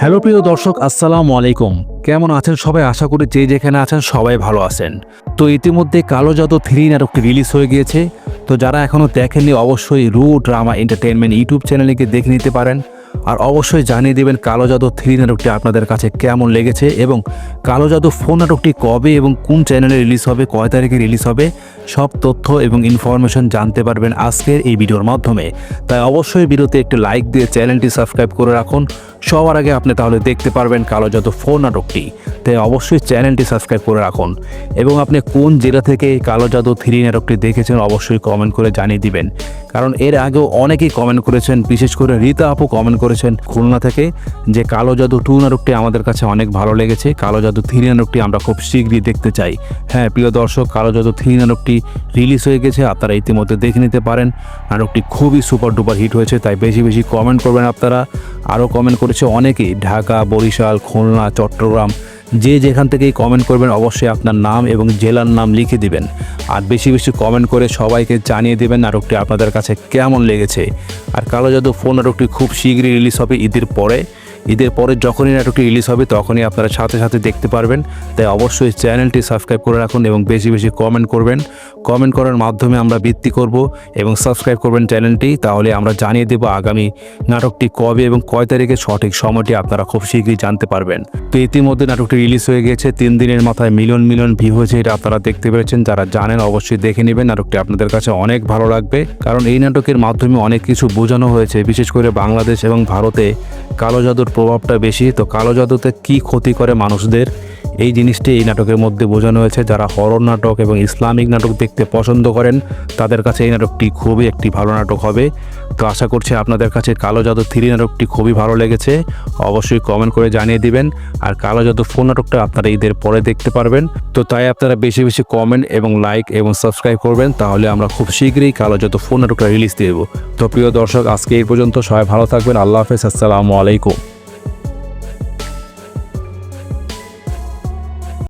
Hello প্রিয় দর্শক, আসসালামু আলাইকুম। কেমন আছেন সবাই? আশা করি যে যেখানে আছেন সবাই ভালো আছেন। তো ইতিমধ্যে কালো জাদু থ্রি নাটকটি রিলিজ হয়ে গিয়েছে। তো যারা এখনও দেখেননি, অবশ্যই রু ড্রামা এন্টারটেনমেন্ট ইউটিউব চ্যানেলে গিয়ে দেখে নিতে পারেন। আর অবশ্যই জানিয়ে দেবেন কালো জাদু থ্রি নাটকটি আপনাদের কাছে কেমন লেগেছে এবং কালো জাদু ফোন নাটকটি কবে এবং কোন চ্যানেলে রিলিজ হবে, কয় তারিখে রিলিজ হবে, সব তথ্য এবং ইনফরমেশন জানতে পারবেন আজকের এই ভিডিওর মাধ্যমে। তাই অবশ্যই ভিডিওতে একটি লাইক দিয়ে চ্যানেলটি সাবস্ক্রাইব করে রাখুন। সবার আগে আপনি তাহলে দেখতে পারবেন কালো জাদু ফোন নাটকটি। তাই অবশ্যই চ্যানেলটি সাবস্ক্রাইব করে রাখুন। এবং আপনি কোন জেলা থেকে কালো জাদু থ্রি নাটকটি দেখেছেন অবশ্যই কমেন্ট করে জানিয়ে দিবেন। কারণ এর আগেও অনেকেই কমেন্ট করেছেন, বিশেষ করে রীতা আপু কমেন্ট করেছেন খুলনা থেকে, যে কালো জাদু টু নাটকটি আমাদের কাছে অনেক ভালো লেগেছে। কালো জাদু থ্রি নাটকটি আমরা খুব শীঘ্রই দেখতে চাই। হ্যাঁ প্রিয় দর্শক, কালো জাদু থ্রি নাটকটি রিলিজ হয়ে গেছে, আপনারা ইতিমধ্যে দেখে নিতে পারেন। নাটকটি খুবই সুপার ডুপার হিট হয়েছে, তাই বেশি বেশি কমেন্ট করবেন আপনারা। আরও কমেন্ট করেছে অনেকেই, ঢাকা, বরিশাল, খুলনা, চট্টগ্রাম যে যেখান থেকেই কমেন্ট করবেন, অবশ্যই আপনার নাম এবং জেলার নাম লিখে দিবেন। আর বেশি বেশি কমেন্ট করে সবাইকে জানিয়ে দেবেন নাটকটি আপনাদের কাছে কেমন লেগেছে। আর কালো জাদু ফোন নাটকটি খুব শীঘ্রই রিলিজ হবে ঈদের পরে। ঈদের পরে যখনই নাটকটি রিলিজ হবে, তখনই আপনারা সাথে সাথে দেখতে পারবেন। তাই অবশ্যই চ্যানেলটি সাবস্ক্রাইব করে রাখুন এবং বেশি বেশি কমেন্ট করবেন। কমেন্ট করার মাধ্যমে আমরা ভিত্তি করব এবং সাবস্ক্রাইব করবেন চ্যানেলটি। তাহলে আমরা জানিয়ে দেব আগামী নাটকটি কবে এবং কয় তারিখে সঠিক সময়টি আপনারা খুব শীঘ্রই জানতে পারবেন। তো ইতিমধ্যে নাটকটি রিলিজ হয়ে গিয়েছে তিন দিনের মাথায় মিলন মিলন ভিউ হয়েছে, এটা আপনারা দেখতে পেরেছেন। যারা জানেন অবশ্যই দেখে নেবেন। নাটকটি আপনাদের কাছে অনেক ভালো লাগবে। কারণ এই নাটকের মাধ্যমে অনেক কিছু বোঝানো হয়েছে। বিশেষ করে বাংলাদেশ এবং ভারতে কালো জাদুর প্রভাবটা বেশি, তো কালো জাদুতে কি ক্ষতি করে মানুষদের? এই জিনিসটি এই নাটকের মধ্যে বোঝানো হয়েছে। যারা হরর নাটক এবং ইসলামিক নাটক দেখতে পছন্দ করেন, তাদের কাছে এই নাটকটি খুবই একটি ভালো নাটক হবে। তো আশা করছি আপনাদের কাছে কালো জাদু থ্রি নাটকটি খুবই ভালো লেগেছে। অবশ্যই কমেন্ট করে জানিয়ে দিবেন। আর কালো জাদু ফোন নাটকটা আপনারা ঈদের পরে দেখতে পারবেন। তো তাই আপনারা বেশি বেশি কমেন্ট এবং লাইক এবং সাবস্ক্রাইব করবেন, তাহলে আমরা খুব শীঘ্রই কালো জাদু ফোন নাটকটা রিলিজ দিয়ে দেবো। তো প্রিয় দর্শক, আজকে এই পর্যন্ত সবাই ভালো থাকবেন। আল্লাহ হাফেজ, আসসালামু আলাইকুম।